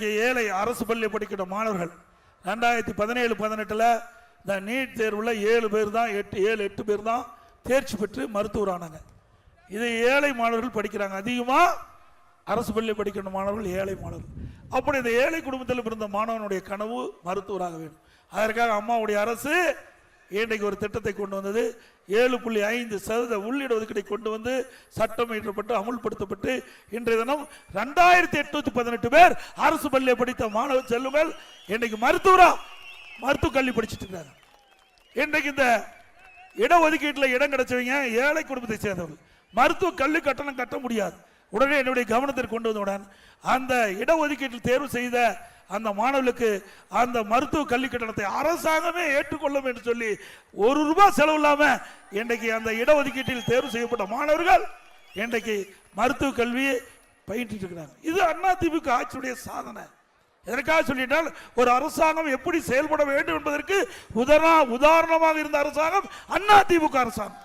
இங்கே ஏழை அரசு பள்ளி படிக்கிற மாணவர்கள் ரெண்டாயிரத்தி பதினேழு பதினெட்டில் இந்த நீட் தேர்வில் ஏழு பேர் தான் எட்டு ஏழு எட்டு பேர் தான் தேர்ச்சி பெற்று மருத்துவர் ஆனாங்க. இது ஏழை மாணவர்கள் படிக்கிறாங்க. அதிகமாக அரசு பள்ளி படிக்கிற மாணவர்கள் ஏழை மாணவர்கள். அப்படி இந்த ஏழை குடும்பத்தில் பிறந்த மாணவனுடைய கனவு மருத்துவராக வேண்டும். அதற்காக அம்மாவுடைய அரசு இன்றைக்கு ஒரு திட்டத்தை கொண்டு வந்தது. ஏழு புள்ளி ஐந்து சதவீத உள்ளிட ஒதுக்கீடை கொண்டு வந்து சட்டம் இயற்றப்பட்டு அமுல்படுத்தப்பட்டு இன்றைய தினம் ரெண்டாயிரத்தி எட்நூத்தி பதினெட்டு பேர் அரசு பள்ளியை படித்த மாணவ செல்லுங்கள். இன்றைக்கு மருத்துவரா மருத்துவ கல்வி படிச்சுட்டு இருக்காங்க. இன்றைக்கு இந்த இடஒதுக்கீட்டில் இடம் கிடைச்சவங்க ஏழை குடும்பத்தை சேர்ந்தவர்கள். மருத்துவ கல்வி கட்டணம் கட்ட முடியாது. உடனே என்னுடைய கவனத்திற்கு கொண்டு வந்தவுடன் அந்த இடஒதுக்கீட்டில் தேர்வு செய்த அந்த மாணவர்களுக்கு அந்த மருத்துவ கல்வி கட்டணத்தை அரசாங்கமே ஏற்றுக்கொள்ளும் என்று சொல்லி ஒரு ரூபாய் செலவு இல்லாம இன்றைக்கு அந்த இடஒதுக்கீட்டில் தேர்வு செய்யப்பட்ட மாணவர்கள் இன்றைக்கு மருத்துவ கல்வியை பயின்று இருக்கிறாங்க. இது அதிமுக ஆட்சியுடைய சாதனை. எதற்காக சொல்லிட்டால் ஒரு அரசாங்கம் எப்படி செயல்பட வேண்டும் என்பதற்கு உதாரண உதாரணமாக இருந்த அரசாங்கம் அதிமுக அரசாங்கம்.